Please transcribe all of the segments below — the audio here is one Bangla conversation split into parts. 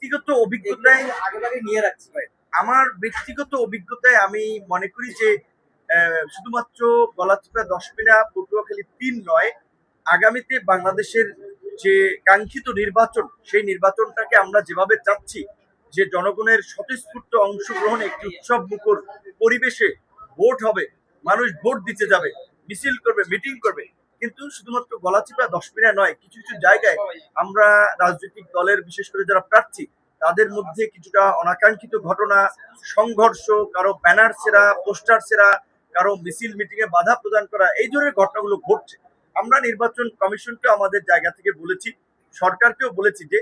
ব্যক্তিগত অভিজ্ঞতায় আগে ভাগে নিয়ে রাখছি ভাই। আমার ব্যক্তিগত অভিজ্ঞতায় আমি মনে করি যে শুধুমাত্র গলাচিপা দশমিনা পটুয়াখালী তিন নয় আগামীতে বাংলাদেশের যে কাঙ্ক্ষিত নির্বাচন সেই নির্বাচনটাকে আমরা যেভাবে চাচ্ছি যে জনগণের স্বতঃস্ফূর্ত অংশগ্রহণ একটি উৎসব মুখর পরিবেশে ভোট হবে মানুষ ভোট দিতে যাবে মিছিল করবে মিটিং করবে কিন্তু শুধুমাত্র গলাচিপা দশমিনা নয়, কিছু কিছু জায়গায় আমরা রাজনৈতিক দলের, বিশেষ করে যারা প্রার্থী, তাদের মধ্যে কিছুটা অনাকাঙ্ক্ষিত ঘটনা, সংঘর্ষ, কারও ব্যানার সেরা পোস্টার সেরা কারও মিছিল মিটিং এ বাধা প্রদান করা, এই ধরনের ঘটনাগুলো ঘটছে। আমরা নির্বাচন কমিশনকে আমাদের জায়গা থেকে বলেছি, সরকারকেও বলেছি যে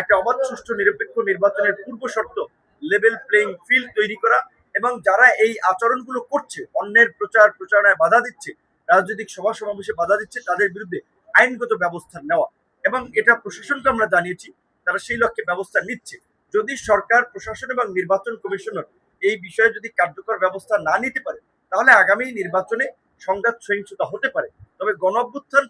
একটা অবাধ, সুষ্ঠু, নিরপেক্ষ নির্বাচনের পূর্ব শর্ত লেভেল প্লেইং ফিল্ড তৈরি করা এবং যারা এই আচরণগুলো করছে, অন্যের প্রচার প্রচারণায় বাধা দিচ্ছে রাজনৈতিক সভা সমাবেশে বাধা দিচ্ছে তাদের বিরুদ্ধে আইনগত ব্যবস্থা নেওয়া। এবং এটা প্রশাসনকে আমরা জানিয়েছি, তারা সেই লক্ষ্যে ব্যবস্থা নিচ্ছে। যদি সরকার, প্রশাসন এবং নির্বাচন কমিশনার এই বিষয়ে যদি কার্যকর ব্যবস্থা না নিতে পারে, তাহলে আগামী নির্বাচনে সংঘাত সহিংসতা হতে পারে। তবে গণ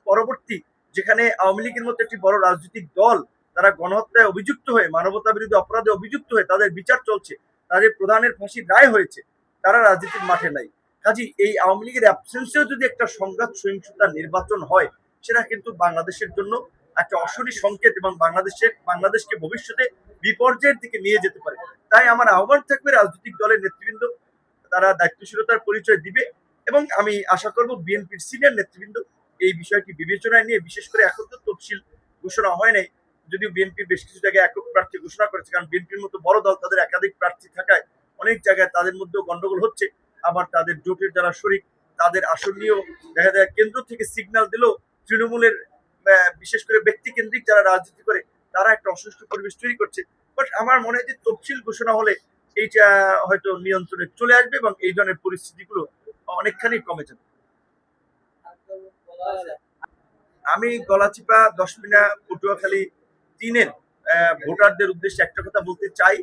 পরবর্তী যেখানে আওয়ামী লীগের মতো একটি বড় রাজনৈতিক দল তারা গণহত্যায় অভিযুক্ত হয়ে, মানবতা বিরোধী অপরাধে অভিযুক্ত হয়ে তাদের বিচার চলছে, তাদের প্রধানের ফাঁসির রায় হয়েছে, তারা রাজনীতির মাঠে নাই। কাজী এই আওয়ামী লীগের অ্যাবসেন্সেও যদি একটা সংঘাত, সহিংসতা নির্বাচন হয়, সেটা কিন্তু বাংলাদেশের জন্য একটা অশনি সংকেত এবং বাংলাদেশের বাংলাদেশকে ভবিষ্যতে বিপর্যয়ের দিকে নিয়ে যেতে পারে। তাই আমার আহ্বান থাকবে রাজনৈতিক দলের নেতৃবৃন্দ, তারা দায়িত্বশীলতার পরিচয় দিবে এবং আমি আশা করব বিএনপির সিনিয়র নেতৃবৃন্দ এই বিষয়টি বিবেচনায় নিয়ে, বিশেষ করে এখন তো তফসিল ঘোষণা হয় নাই, যদিও বিএনপি বেশ কিছু জায়গায় একক প্রার্থী ঘোষণা করেছে, কারণ বিএনপির মতো বড় দল তাদের একাধিক প্রার্থী থাকায় অনেক জায়গায় তাদের মধ্যেও গন্ডগোল হচ্ছে। আবার তাদের জোটের যারা শরিক, তাদের আসন দেখা যায় কেন্দ্র থেকে সিগন্যাল দিলেও তৃণমূলের বিশেষ করে ব্যক্তি কেন্দ্রিক যারা রাজনীতি করে, তারা একটা অসুস্থ পরিবেশ তৈরি করছে। বাট আমার মনে হয় যে তফসিল ঘোষণা হলে এইটা হয়তো নিয়ন্ত্রণে চলে আসবে এবং এই ধরনের পরিস্থিতিগুলো অনেকখানি কমে যাবে। আমি গলাচিপা, দশমিনা, পটুয়াখালী তিনের ভোটারদের উদ্দেশ্যে একটা কথা বলতে চাই।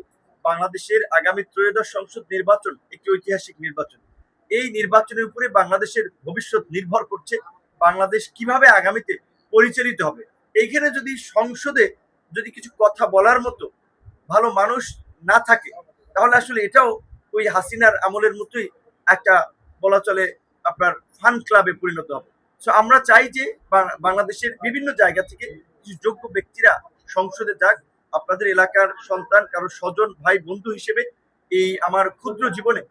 বাংলাদেশের আগামী ত্রয়োদশ সংসদ নির্বাচন একটি ঐতিহাসিক নির্বাচন। এই নির্বাচনের উপরে বাংলাদেশের ভবিষ্যৎ নির্ভর করছে বাংলাদেশ কীভাবে আগামীতে পরিচালিত হবে। এইখানে যদি সংসদে যদি কিছু কথা বলার মতো ভালো মানুষ না থাকে, তাহলে আসলে এটাও ওই হাসিনার আমলের মতোই একটা বলা চলে আপনার ফান ক্লাবে পরিণত হবে। সো আমরা চাই যে বাংলাদেশের বিভিন্ন জায়গা থেকে কিছু যোগ্য ব্যক্তিরা সংসদে যাক আপনাদের এলাকার সন্তান, কারও স্বজন, ভাই, বন্ধু হিসেবে এই আমার ক্ষুদ্র জীবনে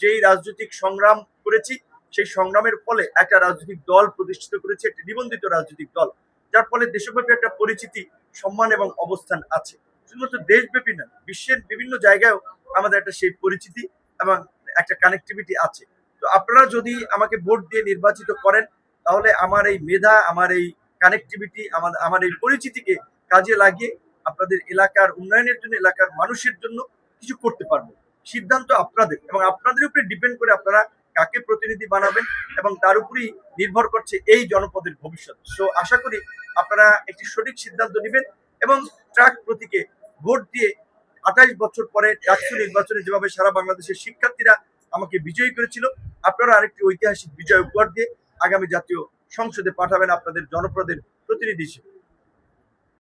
যেই রাজনৈতিক সংগ্রাম করেছি, সেই সংগ্রামের ফলে একটা রাজনৈতিক দল প্রতিষ্ঠিত করেছে, একটি নিবন্ধিত রাজনৈতিক দল। যার ফলে দেশব্যাপী একটা পরিচিতি, সম্মান এবং অবস্থান আছে। শুধুমাত্র দেশব্যাপী না, বিশ্বের বিভিন্ন জায়গায়ও আমাদের একটা সেই পরিচিতি এবং একটা কানেক্টিভিটি আছে। তো আপনারা যদি আমাকে ভোট দিয়ে নির্বাচিত করেন, তাহলে আমার এই মেধা, আমার এই কানেক্টিভিটি আমার আমার এই পরিচিতিকে কাজে লাগিয়ে আপনাদের এলাকার উন্নয়নের জন্য, এলাকার মানুষের জন্য কিছু করতে পারব। সিদ্ধান্ত আপনাদের এবং আপনাদের উপরে ডিপেন্ড করে আপনারা কাকে প্রতিনিধি বানাবেন এবং তার উপরেই নির্ভর করছে এই জনপদের ভবিষ্যৎ। সো আশা করি আপনারা একটি সঠিক সিদ্ধান্ত নেবেন এবং ট্রাক প্রতীকে ভোট দিয়ে আঠাইশ বছর পরে ডাকসু নির্বাচনে যেভাবে সারা বাংলাদেশের শিক্ষার্থীরা আমাকে বিজয়ী করেছিল, আপনারা আরেকটি ঐতিহাসিক বিজয় উপহার দিয়ে আগামী জাতীয় সংসদে পাঠাবেন আপনাদের জনপ্রদের প্রতিনিধি হিসেবে।